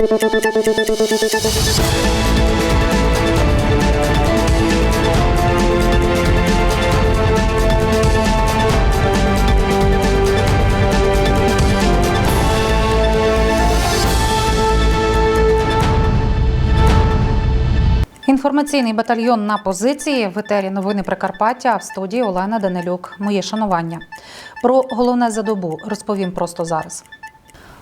Інформаційний батальйон на позиції в етері новини Прикарпаття в студії Олена Данилюк. Моє шанування. Про головне за добу розповім просто зараз.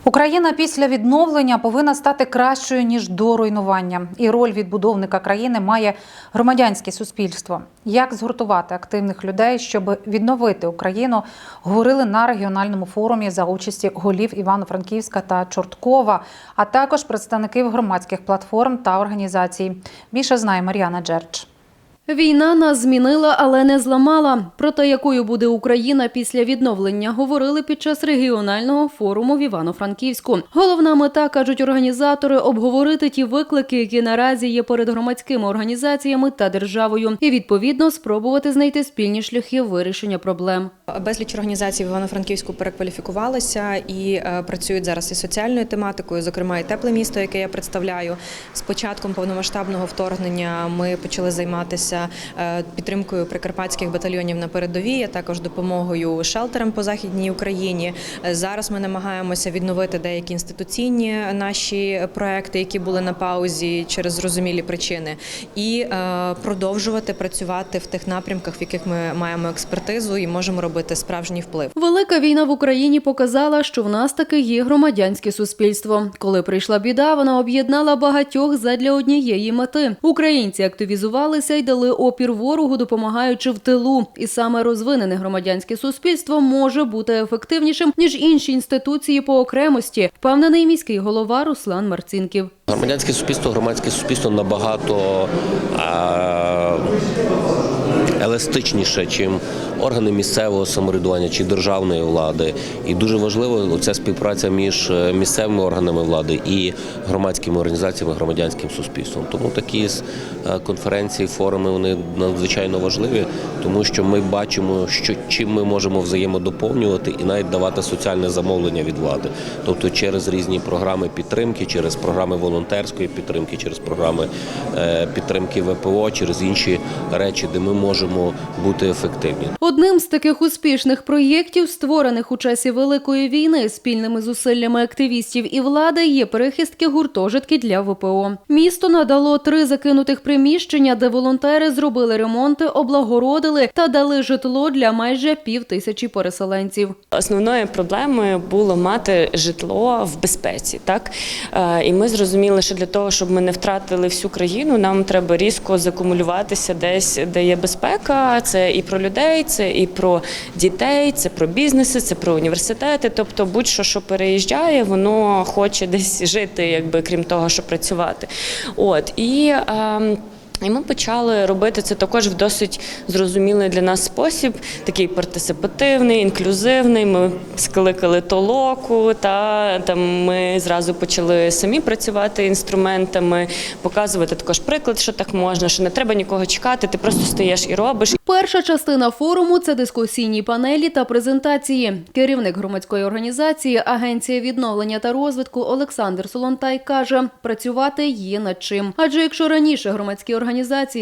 Україна після відновлення повинна стати кращою ніж до руйнування, і роль відбудовника країни має громадянське суспільство. Як згуртувати активних людей, щоб відновити Україну, говорили на регіональному форумі за участі голів Івано-Франківська та Чорткова, а також представників громадських платформ та організацій. Більше знає Мар'яна Джерч. Війна нас змінила, але не зламала. Про те, якою буде Україна після відновлення, говорили під час регіонального форуму в Івано-Франківську. Головна мета кажуть організатори обговорити ті виклики, які наразі є перед громадськими організаціями та державою, і відповідно спробувати знайти спільні шляхи вирішення проблем. Безліч організацій в Івано-Франківську перекваліфікувалися і е, працюють зараз із соціальною тематикою, зокрема і тепле місто, яке я представляю. З початком повномасштабного вторгнення ми почали займатися е, підтримкою прикарпатських батальйонів на передовій, а також допомогою шелтерам по західній Україні. Е, Зараз ми намагаємося відновити деякі інституційні наші проекти, які були на паузі через зрозумілі причини, і е, продовжувати працювати в тих напрямках, в яких ми маємо експертизу і можемо робити справжній вплив. Велика війна в Україні показала, що в нас таки є громадянське суспільство. Коли прийшла біда, вона об'єднала багатьох задля однієї мети. Українці активізувалися і дали опір ворогу, допомагаючи в тилу. І саме розвинене громадянське суспільство може бути ефективнішим ніж інші інституції по окремості, впевнений міський голова Руслан Марцінків. Громадянське суспільство, громадське суспільство набагато а, еластичніше, чим органи місцевого самоврядування чи державної влади. І дуже важливо ця співпраця між е, місцевими органами влади і громадськими організаціями, громадянським суспільством. Тому такі е, конференції, форуми вони надзвичайно важливі, тому що ми бачимо, що чим ми можемо взаємодоповнювати і навіть давати соціальне замовлення від влади, тобто через різні програми підтримки, через програми волонтерської підтримки, через програми е, підтримки ВПО, через інші речі, де ми можемо бути ефективні. Одним з таких успішних проєктів, створених у часі Великої війни спільними зусиллями активістів і влади, є перехистки гуртожитки для ВПО. Місто надало три закинутих приміщення, де волонтери зробили ремонти, облагородили та дали житло для майже пів тисячі переселенців. Основною проблемою було мати житло в безпеці. Так Е, і ми зрозуміли, що для того, щоб ми не втратили всю країну, нам треба різко закумулюватися десь, де є безпека. Це і про людей, це і про дітей, це про бізнеси, це про університети. Тобто, будь-що, що переїжджає, воно хоче десь жити, якби крім того, що працювати. От і. ем, і ми почали робити це також в досить зрозумілий для нас спосіб, такий партисипативний, інклюзивний. Ми скликали толоку, та там ми зразу почали самі працювати інструментами, показувати також приклад, що так можна, що не треба нікого чекати, ти просто стаєш і робиш. Перша частина форуму це дискусійні панелі та презентації. Керівник громадської організації Агенція відновлення та розвитку Олександр Солонтай каже, працювати є над чим. Адже якщо раніше громадські організації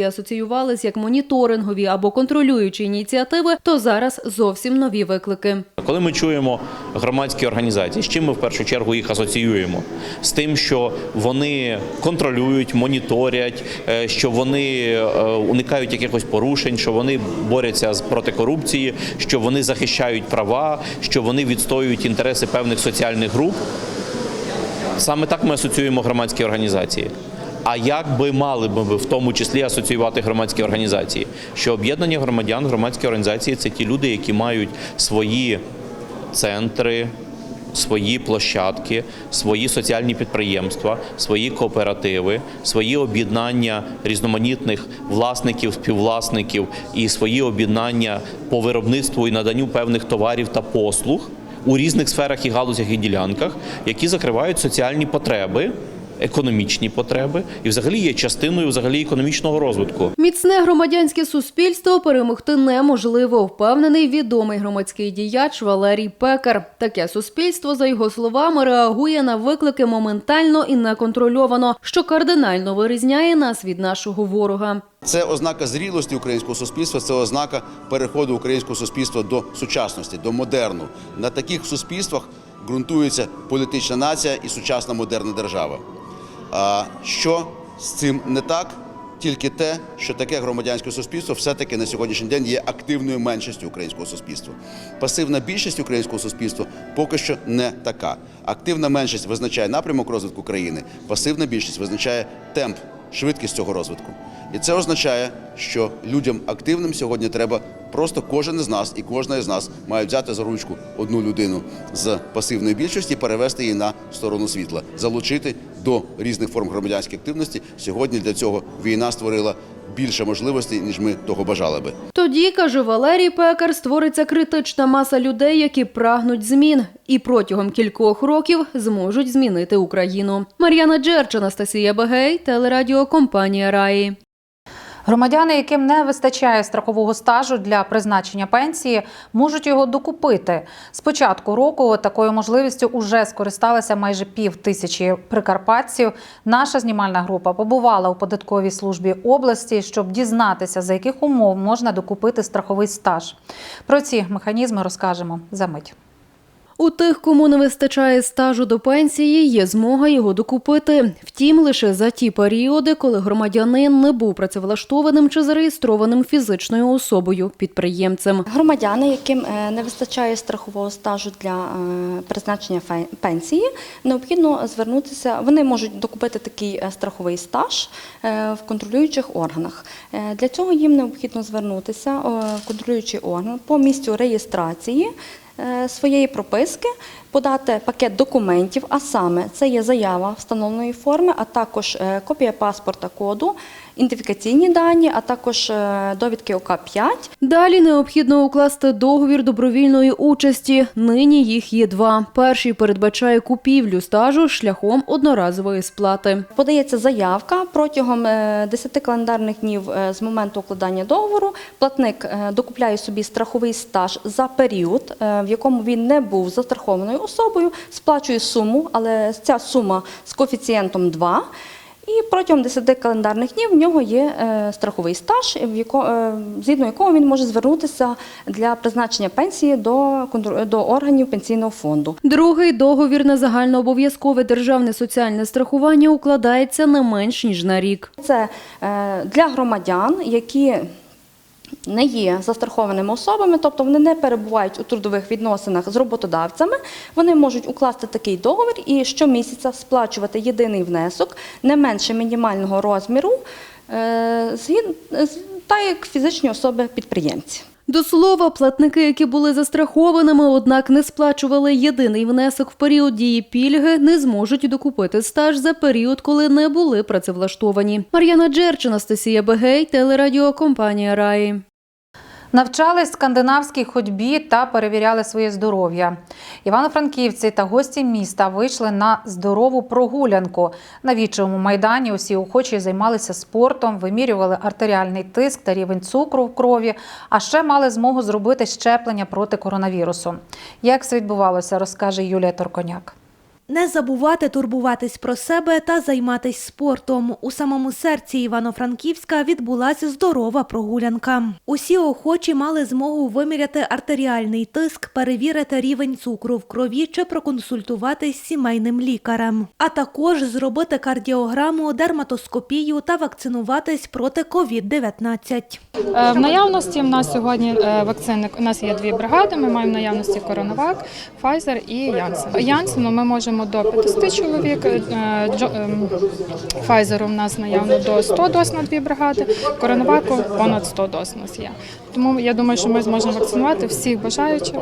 асоціювалися як моніторингові або контролюючі ініціативи, то зараз зовсім нові виклики. Коли ми чуємо громадські організації, з чим ми в першу чергу їх асоціюємо? З тим, що вони контролюють, моніторять, е, що вони е, уникають якихось порушень, що вони борються проти корупції, що вони захищають права, що вони відстоюють інтереси певних соціальних груп. Саме так ми асоціюємо громадські організації. А як би мали б в тому числі асоціювати громадські організації? Що об'єднання громадян, громадські організації це ті люди, які мають свої центри, свої площадки, свої соціальні підприємства, свої кооперативи, свої об'єднання різноманітних власників, співвласників і свої об'єднання по виробництву і наданню певних товарів та послуг у різних сферах і галузях і ділянках, які закривають соціальні потреби економічні потреби і взагалі є частиною взагалі економічного розвитку. Міцне громадянське суспільство перемогти неможливо, впевнений відомий громадський діяч Валерій Пекар. Таке суспільство, за його словами, реагує на виклики моментально і неконтрольовано, що кардинально вирізняє нас від нашого ворога. Це ознака зрілості українського суспільства, це ознака переходу українського суспільства до сучасності, до модерну. На таких суспільствах ґрунтується політична нація і сучасна модерна держава. А що з цим не так? Тільки те, що таке громадянське суспільство все-таки на сьогоднішній день є активною меншістю українського суспільства. Пасивна більшість українського суспільства поки що не така. Активна меншість визначає напрямок розвитку країни, пасивна більшість визначає темп, швидкість цього розвитку. І це означає, що людям активним сьогодні треба просто кожен із нас і кожна із нас має взяти за ручку одну людину з пасивної більшості перевести її на сторону світла, залучити до різних форм громадянської активності. Сьогодні для цього війна створила більше можливостей, ніж ми того бажали би. Тоді, каже Валерій Пекар, створиться критична маса людей, які прагнуть змін, і протягом кількох років зможуть змінити Україну. Мар'яна Джерч, Анастасія Багей, телерадіокомпанія Раї. Громадяни, яким не вистачає страхового стажу для призначення пенсії, можуть його докупити. З початку року такою можливістю уже скористалися майже пів тисячі прикарпатців. Наша знімальна група побувала у податковій службі області, щоб дізнатися, за яких умов можна докупити страховий стаж. Про ці механізми розкажемо за мить. У тих, кому не вистачає стажу до пенсії, є змога його докупити. Втім, лише за ті періоди, коли громадянин не був працевлаштованим чи зареєстрованим фізичною особою підприємцем. Громадяни, яким е, не вистачає страхового стажу для е, призначення пенсії, необхідно звернутися. Вони можуть докупити такий е, страховий стаж в контролюючих органах. Для цього їм необхідно звернутися в контролюючий орган по місцю реєстрації. Е, Своєї прописки подати пакет документів, а саме це є заява встановленої форми, а також е, копія паспорта коду, ідентифікаційні дані, а також е, довідки ОК 5 Далі необхідно укласти договір добровільної участі. Нині їх є два. Перший передбачає купівлю стажу шляхом одноразової сплати. Подається заявка протягом е, 10 календарних днів е, з моменту укладання договору. Платник е, докупляє собі страховий стаж за період, е, в якому він не був застрахованою особою, сплачує суму, але ця сума з коефіцієнтом 2. І протягом 10 календарних днів в нього є е, страховий стаж, е, згідно якого він може звернутися для призначення пенсії до, до органів пенсійного фонду. Другий договір на загальнообов'язкове державне соціальне страхування укладається не менш ніж на рік. Це е, для громадян, які не є застрахованими особами, тобто вони не перебувають у трудових відносинах з роботодавцями, вони можуть укласти такий договір і щомісяця сплачувати єдиний внесок не менше мінімального розміру, е, з- так як фізичні особи-підприємці. До слова, платники, які були застрахованими, однак не сплачували єдиний внесок в період дії пільги, не зможуть докупити стаж за період, коли не були працевлаштовані. Мар'яна Джерч, Анастасія Бегей, телерадіокомпанія Раї. Навчались скандинавській ходьбі та перевіряли своє здоров'я. Івано-франківці та гості міста вийшли на здорову прогулянку. На вічовому майдані усі охочі займалися спортом, вимірювали артеріальний тиск та рівень цукру в крові, а ще мали змогу зробити щеплення проти коронавірусу. Як це відбувалося, розкаже Юлія Торконяк. Не забувати турбуватись про себе та займатись спортом. У самому серці Івано-Франківська відбулася здорова прогулянка. Усі охочі мали змогу виміряти артеріальний тиск, перевірити рівень цукру в крові чи проконсультуватись сімейним лікарем, а також зробити кардіограму, дерматоскопію та вакцинуватись проти COVID-19. Е, В наявності в нас сьогодні е, вакцини. У нас є дві бригади. Ми маємо наявності Коронавак, Pfizer і Janssen. Janssen ми можемо до 50 чоловік. е, ем, Pfizer у нас наявно до 100 доз на дві бригади. Коронаваку понад 100 доз у нас є. Тому я думаю, що ми зможемо вакцинувати всіх бажаючих,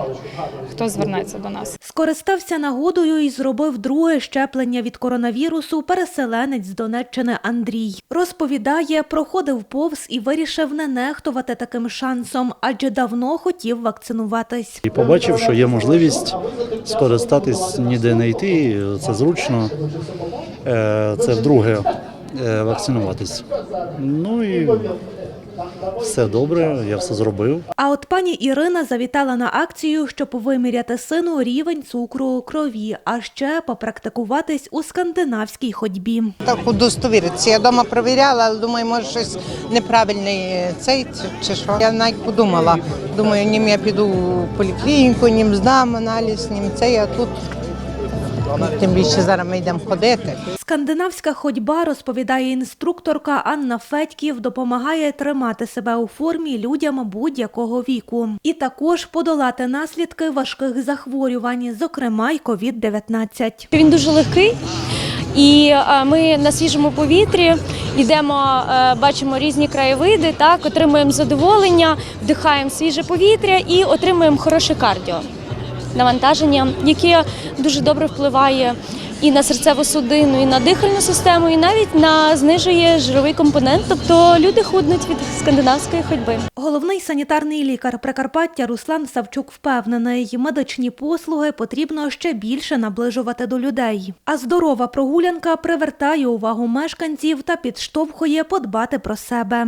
хто звернеться до нас. Скористався нагодою і зробив друге щеплення від коронавірусу переселенець з Донеччини Андрій. Розповідає, проходив повз і вирішив не нехтувати таким шансом, адже давно хотів вакцинуватись. І побачив, що є можливість скористатись ніде не йти, це зручно. Е, Це вдруге е, вакцинуватись. Ну і все добре, я все зробив. А от пані Ірина завітала на акцію, щоб виміряти сину рівень цукру у крові, а ще попрактикуватись у скандинавській ходьбі. Так удостовіритися. Я вдома перевіряла, але думаю, може щось неправильний цей чи- чи що. Я навіть подумала. Думаю, нім я піду в поліклініку, нім здам аналіз, нім це, а тут тим більше зараз ми йдемо ходити. Скандинавська ходьба, розповідає інструкторка Анна Федьків, допомагає тримати себе у формі людям будь-якого віку. І також подолати наслідки важких захворювань, зокрема й COVID-19. Він дуже легкий, і е, ми на свіжому повітрі йдемо, е, бачимо різні краєвиди, так отримуємо задоволення, вдихаємо свіже повітря і отримуємо хороше кардіо. Навантаження, яке дуже добре впливає і на серцеву судину, і на дихальну систему, і навіть на знижує жировий компонент. Тобто люди худнуть від скандинавської ходьби. Головний санітарний лікар Прикарпаття Руслан Савчук впевнений, медичні послуги потрібно ще більше наближувати до людей. А здорова прогулянка привертає увагу мешканців та підштовхує подбати про себе.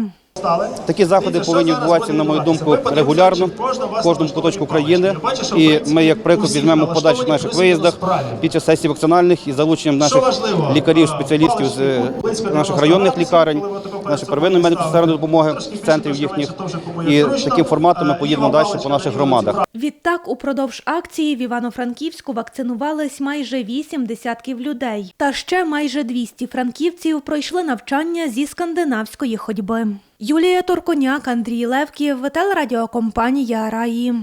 Такі заходи повинні відбуватися, на мою думку, регулярно в кожному куточку країни. І ми, як приклад, візьмемо в подальших наших виїздах під час сесій вакцинальних із залученням наших лікарів, спеціалістів з е, наших районних лікарень, нашої первинної медико-соціальної допомоги, центрів їхніх. І таким форматом ми поїдемо далі по наших громадах. Відтак, упродовж акції в Івано-Франківську вакцинувались майже вісім десятків людей. Та ще майже 200 франківців пройшли навчання зі скандинавської ходьби. Юлія Торконяк, Андрій Левків, телерадіокомпанія Раї.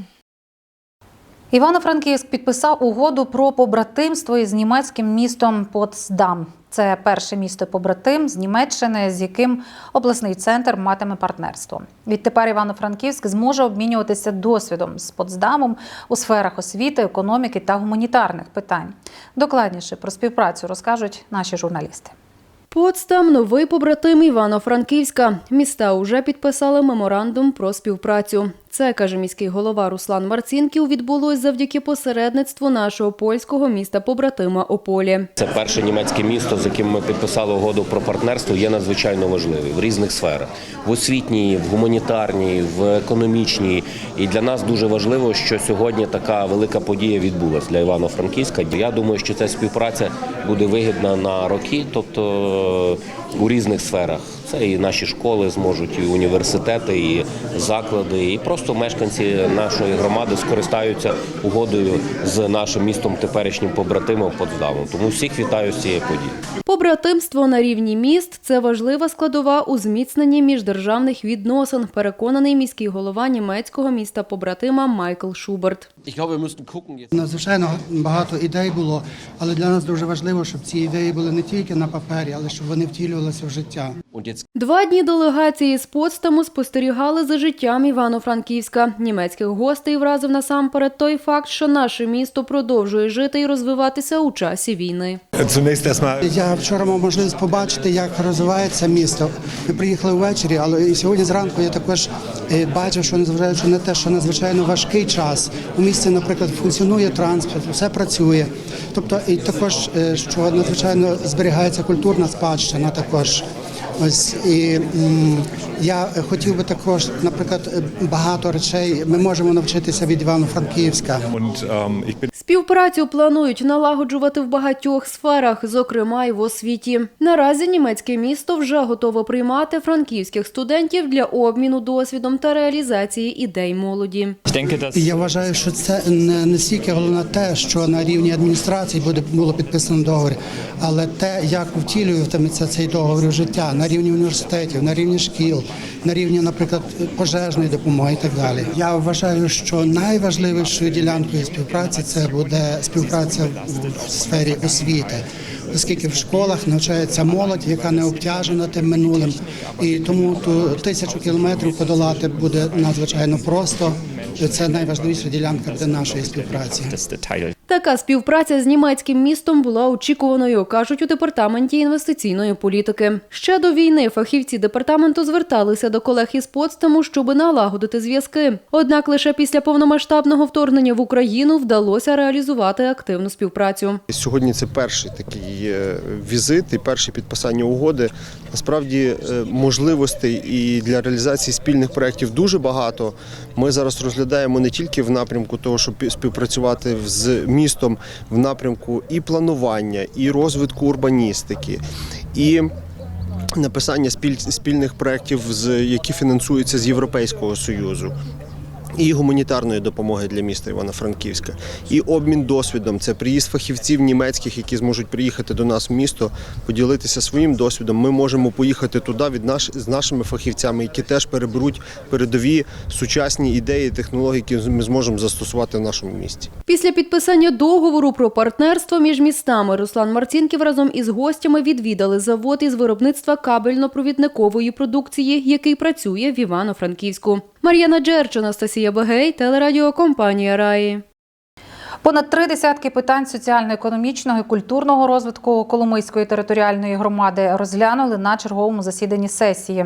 Івано-Франківськ підписав угоду про побратимство із німецьким містом Потсдам. Це перше місто побратим з Німеччини, з яким обласний центр матиме партнерство. Відтепер Івано-Франківськ зможе обмінюватися досвідом з Потсдамом у сферах освіти, економіки та гуманітарних питань. Докладніше про співпрацю розкажуть наші журналісти. Потсдам – новий побратим Івано-Франківська. Міста уже підписали меморандум про співпрацю. Це, каже міський голова Руслан Марцінків, відбулось завдяки посередництву нашого польського міста-побратима Ополі. Це перше німецьке місто, з яким ми підписали угоду про партнерство, є надзвичайно важливий в різних сферах: в освітній, в гуманітарній, в економічній. І для нас дуже важливо, що сьогодні така велика подія відбулася для Івано-Франківська. Я думаю, що ця співпраця буде вигідна на роки, тобто у різних сферах. Це і наші школи зможуть, і університети, і заклади, і просто мешканці нашої громади скористаються угодою з нашим містом теперішнім побратимом Потсдамом. Тому всіх вітаю з цієї події. Побратимство на рівні міст це важлива складова у зміцненні міждержавних відносин. Переконаний міський голова німецького міста побратима Майкл Шуберт. Надзвичайно багато ідей було, але для нас дуже важливо, щоб ці ідеї були не тільки на папері, але щоб вони втілювалися в життя. Два дні делегації з Потсдаму спостерігали за життям Івано-Франківська. Німецьких гостей вразив насамперед той факт, що наше місто продовжує жити і розвиватися у часі війни. Я вчора мав можливість побачити, як розвивається місто. Ми приїхали ввечері, але і сьогодні зранку я також е, бачив, що незважаючи на те, що надзвичайно важкий час у місті, наприклад, функціонує транспорт, все працює. Тобто, і також е, що надзвичайно зберігається культурна спадщина також. Ось і м, я хотів би також, наприклад, багато речей ми можемо навчитися від Івано-Франківська. Співпрацю планують налагоджувати в багатьох сферах, зокрема й в освіті. Наразі німецьке місто вже готове приймати франківських студентів для обміну досвідом та реалізації ідей молоді. Я вважаю, що це не, не стільки головне те, що на рівні адміністрації буде було підписано договір, але те, як втілюватиметься цей договір в життя на рівні університетів, на рівні шкіл, на рівні, наприклад, пожежної допомоги і так далі. Я вважаю, що найважливішою ділянкою співпраці це буде співпраця в сфері освіти. Оскільки в школах навчається молодь, яка не обтяжена тим минулим, і тому ту тисячу кілометрів подолати буде надзвичайно просто. Це найважливіша ділянка для нашої співпраці. Така співпраця з німецьким містом була очікуваною, кажуть у департаменті інвестиційної політики. Ще до війни фахівці департаменту зверталися до колег із Поцтему, щоб налагодити зв'язки. Однак лише після повномасштабного вторгнення в Україну вдалося реалізувати активну співпрацю. Сьогодні це перший такий візит і перше підписання угоди. Насправді е, можливостей і для реалізації спільних проєктів дуже багато. Ми зараз розглядаємо не тільки в напрямку того, щоб співпрацювати з містом в напрямку і планування, і розвитку урбаністики, і написання спіль- спільних проєктів, які фінансуються з Європейського Союзу. І гуманітарної допомоги для міста Івано-Франківська, і обмін досвідом. Це приїзд фахівців німецьких, які зможуть приїхати до нас в місто, поділитися своїм досвідом. Ми можемо поїхати туди від наш з нашими фахівцями, які теж переберуть передові сучасні ідеї, технології, які ми зможемо застосувати в нашому місті. Після підписання договору про партнерство між містами Руслан Марцінків разом із гостями відвідали завод із виробництва кабельно-провідникової продукції, який працює в Івано-Франківську. Мар'яна Джерч, Анастасія Бегей, телерадіокомпанія Раї. Понад три десятки питань соціально-економічного і культурного розвитку Коломийської територіальної громади розглянули на черговому засіданні сесії.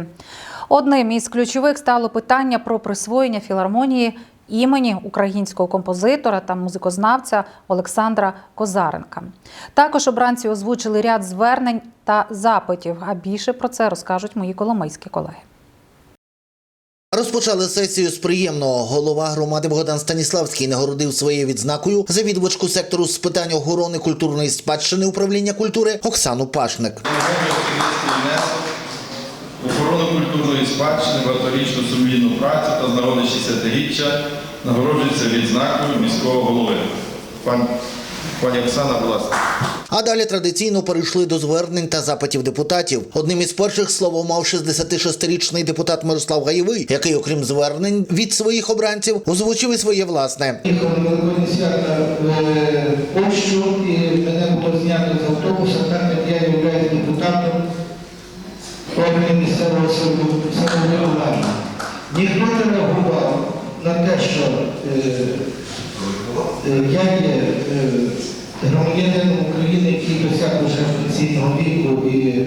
Одним із ключових стало питання про присвоєння філармонії імені українського композитора та музикознавця Олександра Козаренка. Також обранці озвучили ряд звернень та запитів. А більше про це розкажуть мої коломийські колеги. Розпочали сесію з приємного. Голова громади Богдан Станіславський нагородив своєю відзнакою завідувачку сектору з питань охорони культурної спадщини управління культури Оксану Пашник. охорону культурної спадщини, багаторічну сумлінну працю та з нагоди 60-річчя нагороджується відзнакою міського голови. Пан, пані Оксана, будь ласка. А далі традиційно перейшли до звернень та запитів депутатів. Одним із перших слово мав 66-річний депутат Мирослав Гаєвий, який, окрім звернень від своїх обранців, озвучив і своє власне. Свята в Польщу і мене було знято з автобуса, так як я являюсь депутатом органів місцевого самоврядування. Ніхто не реагував на те, що е, е, я є е, громадянином України, який досяг вже пенсійного віку і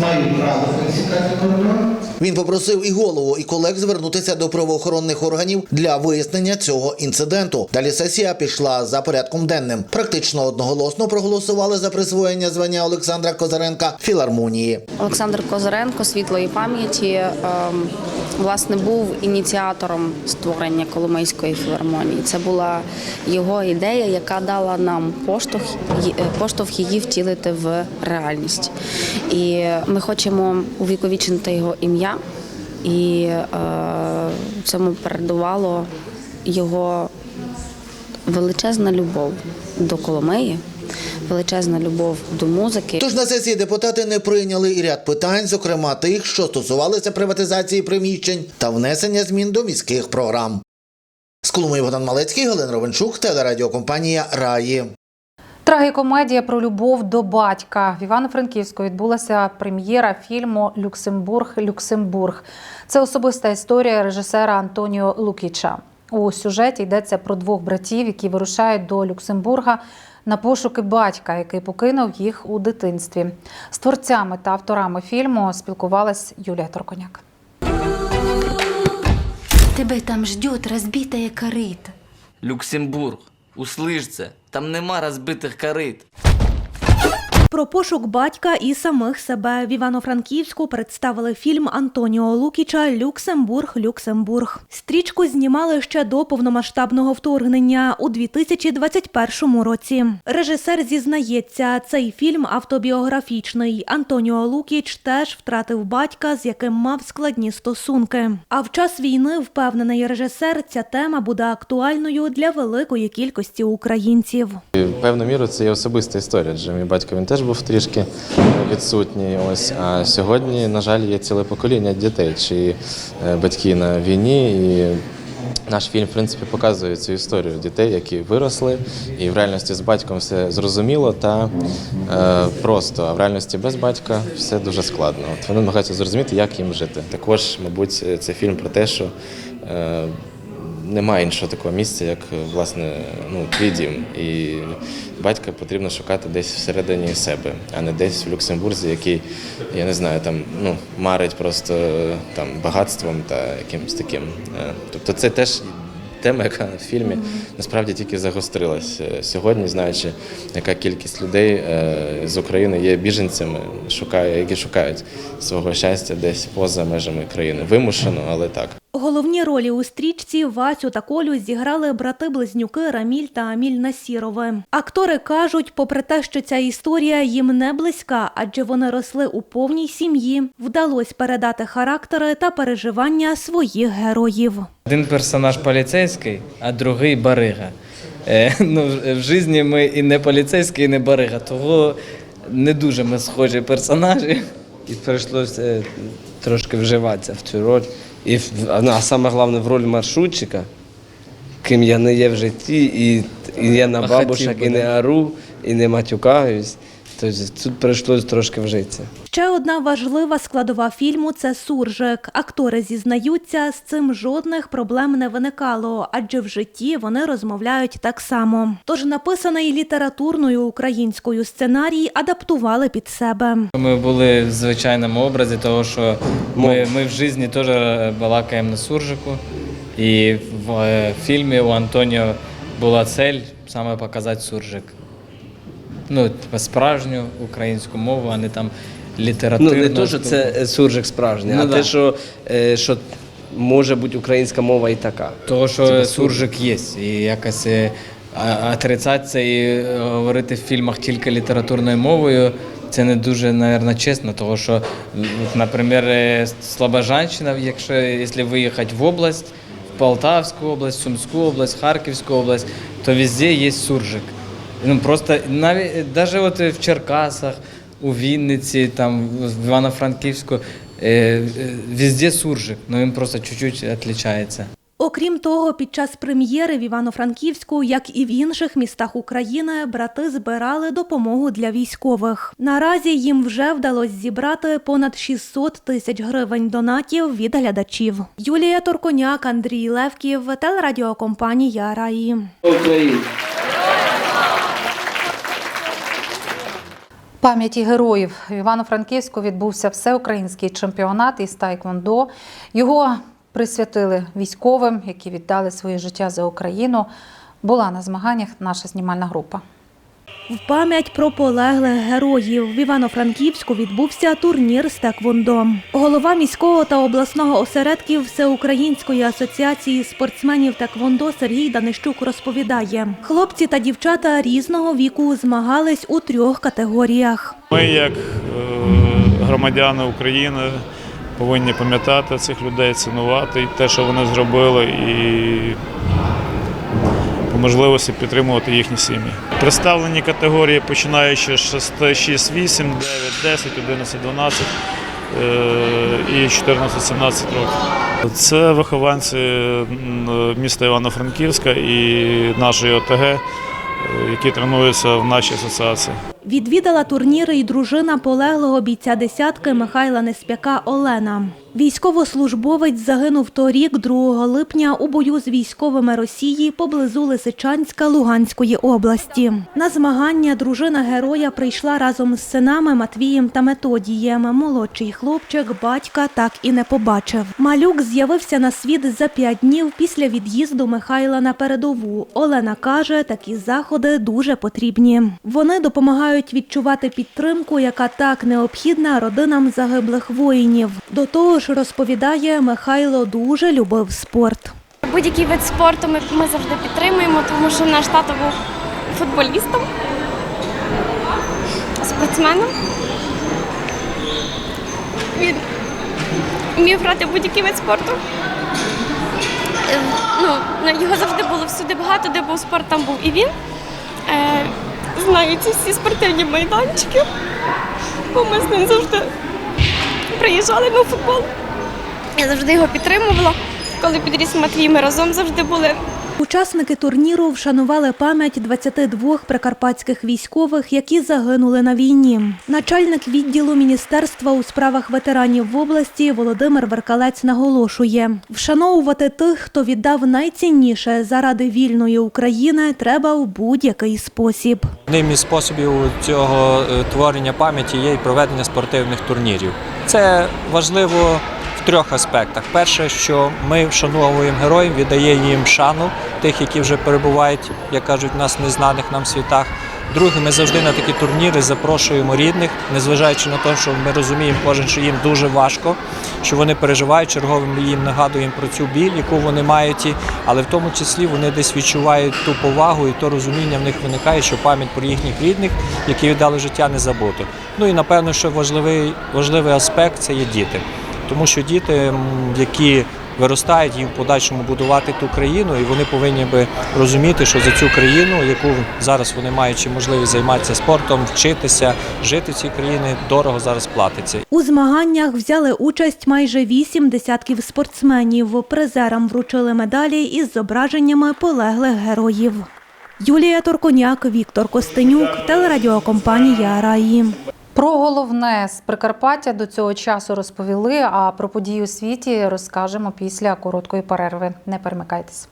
маю право пересікати кордон. Він попросив і голову, і колег звернутися до правоохоронних органів для вияснення цього інциденту. Далі сесія пішла за порядком денним. Практично одноголосно проголосували за присвоєння звання Олександра Козаренка філармонії. Олександр Козаренко світлої пам'яті ем, власне був ініціатором створення Коломийської філармонії. Це була його ідея, яка дала нам поштовх, е, поштовх її втілити в реальність. І ми хочемо увіковічити його ім'я, і е, цьому передувало його величезна любов до Коломиї, величезна любов до музики. Тож на сесії депутати не прийняли і ряд питань, зокрема тих, що стосувалися приватизації приміщень та внесення змін до міських програм. З Коломиї Богдан Малецький, Галина Ровенчук, телерадіокомпанія Раї. Трагікомедія про любов до батька. В Івано-Франківську відбулася прем'єра фільму Люксембург Люксембург. Це особиста історія режисера Антоніо Лукіча. У сюжеті йдеться про двох братів, які вирушають до Люксембурга на пошуки батька, який покинув їх у дитинстві. З творцями та авторами фільму спілкувалась Юлія Торконяк. Тебе там ждет разбитая карит. Люксембург, услиш це, там нема розбитих корит. Про пошук батька і самих себе в Івано-Франківську представили фільм Антоніо Лукіча Люксембург Люксембург. Стрічку знімали ще до повномасштабного вторгнення у 2021 році. Режисер зізнається, цей фільм автобіографічний. Антоніо Лукіч теж втратив батька, з яким мав складні стосунки. А в час війни, впевнений режисер, ця тема буде актуальною для великої кількості українців. Певною мірою це є особиста історія, адже мій батько він теж був трішки відсутній. Ось а сьогодні, на жаль, є ціле покоління дітей, чиї е, батьки на війні. І наш фільм, в принципі, показує цю історію дітей, які виросли, і в реальності з батьком все зрозуміло та е, просто. А в реальності без батька все дуже складно. От вони намагаються зрозуміти, як їм жити. Також, мабуть, це фільм про те, що. Е, немає іншого такого місця, як власне ну, твій дім. І батька потрібно шукати десь всередині себе, а не десь в Люксембурзі, який, я не знаю, там ну, марить просто там багатством та якимось таким. Е, Тобто це теж тема, яка в фільмі насправді тільки загострилась Е, сьогодні, знаючи, яка кількість людей е, з України є біженцями, шукає, які шукають свого щастя десь поза межами країни. Вимушено, але так. Головні ролі у стрічці Васю та Колю зіграли брати-близнюки Раміль та Аміль Насірови. Актори кажуть, попри те, що ця історія їм не близька, адже вони росли у повній сім'ї, вдалося передати характери та переживання своїх героїв. Один персонаж поліцейський, а другий барига. Е, ну, в житті ми і не поліцейський, і не барига, того не дуже ми схожі персонажі. І прийшлося е, трошки вживатися в цю роль. І в- а саме головне в роль маршрутчика, ким я не є в житті, і, і я на бабушек, і не ару, і не матюкаюсь. Тобто тут прийшлося трошки вжитися. Ще одна важлива складова фільму це суржик. Актори зізнаються, з цим жодних проблем не виникало, адже в житті вони розмовляють так само. Тож написаний літературною українською сценарій адаптували під себе. Ми були в звичайному образі, того що ми, ми в житті теж балакаємо на суржику. І в е, фільмі у Антоніо була цель саме показати суржик. Ну, справжню українську мову, а не там Ну, літературну. не то, що це е, суржик справжній, Ну, а да. те, що, е, що може бути українська мова і така. Того, що Типа суржик є. І якось е, а- отрицати це і говорити в фільмах тільки літературною мовою, це не дуже, мабуть, чесно, тому що, наприклад, Слобожанщина, якщо, якщо виїхати в область, в Полтавську область, Сумську область, Харківську область, то везде є суржик. Ну, просто навіть навіть от в Черкасах, у Вінниці, там, в Івано-Франківську, е, е, везде суржик, ну він просто чуть-чуть відрізняється. Окрім того, під час прем'єри в Івано-Франківську, як і в інших містах України, брати збирали допомогу для військових. Наразі їм вже вдалося зібрати понад 600 тисяч гривень донатів від глядачів. Юлія Торконяк, Андрій Левків, телерадіокомпанія Раї. Україна. Пам'яті героїв в Івано-Франківську відбувся всеукраїнський чемпіонат із тайквондо. Його присвятили військовим, які віддали своє життя за Україну. Була на змаганнях наша знімальна група. В пам'ять про полеглих героїв в Івано-Франківську відбувся турнір з теквондо. Голова міського та обласного осередків Всеукраїнської асоціації спортсменів теквондо Сергій Данищук розповідає: хлопці та дівчата різного віку змагались у трьох категоріях. Ми, як е, громадяни України, повинні пам'ятати цих людей, цінувати те, що вони зробили, і можливості підтримувати їхні сім'ї. Представлені категорії, починаючи з 6, 6, 8, 9, 10, 11, 12 е, і 14-17 років. Це вихованці міста Івано-Франківська і нашої ОТГ, е, які тренуються в нашій асоціації. Відвідала турніри і дружина полеглого бійця десятки Михайла Неспяка Олена. Військовослужбовець загинув торік, 2 липня, у бою з військовими Росії поблизу Лисичанська Луганської області. На змагання дружина героя прийшла разом з синами Матвієм та Методієм. Молодший хлопчик батька так і не побачив. Малюк з'явився на світ за п'ять днів після від'їзду Михайла на передову. Олена каже, такі заходи дуже потрібні. Вони допомагають відчувати підтримку, яка так необхідна родинам загиблих воїнів. До того ж, розповідає, Михайло дуже любив спорт. Будь-який вид спорту ми, ми завжди підтримуємо, тому що наш тато був футболістом, спортсменом. Він вмів грати будь-який вид спорту. Е, ну, його завжди було всюди багато, де був спорт, там був і він. Е, знаю ці всі спортивні майданчики, бо ми з ним завжди приїжджали на футбол. Я завжди його підтримувала. Коли підріс Матвій, ми разом завжди були Учасники турніру вшанували пам'ять 22 прикарпатських військових, які загинули на війні. Начальник відділу міністерства у справах ветеранів в області Володимир Веркалець наголошує: вшановувати тих, хто віддав найцінніше заради вільної України, треба у будь-який спосіб. Одним із способів цього е, творення пам'яті є і проведення спортивних турнірів. Це важливо трьох аспектах. Перше, що ми вшановуємо героїв, віддаємо їм шану тих, які вже перебувають, як кажуть, в нас незнаних нам світах. Друге, ми завжди на такі турніри запрошуємо рідних, незважаючи на те, що ми розуміємо кожен, що їм дуже важко, що вони переживають, черговим їм нагадуємо про цю біль, яку вони мають, але в тому числі вони десь відчувають ту повагу і то розуміння в них виникає, що пам'ять про їхніх рідних, які віддали життя, не забуто. Ну і напевно, що важливий, важливий аспект це є діти. Тому що діти, які виростають їм в подальшому будувати ту країну, і вони повинні би розуміти, що за цю країну, яку зараз вони маючи можливість займатися спортом, вчитися, жити в цій країні, дорого зараз платиться. У змаганнях взяли участь майже вісім десятків спортсменів. Призерам вручили медалі із зображеннями полеглих героїв. Юлія Торконяк, Віктор Костенюк, телерадіокомпанія Раї. Про головне з Прикарпаття до цього часу розповіли. А про події у світі розкажемо після короткої перерви. Не перемикайтесь.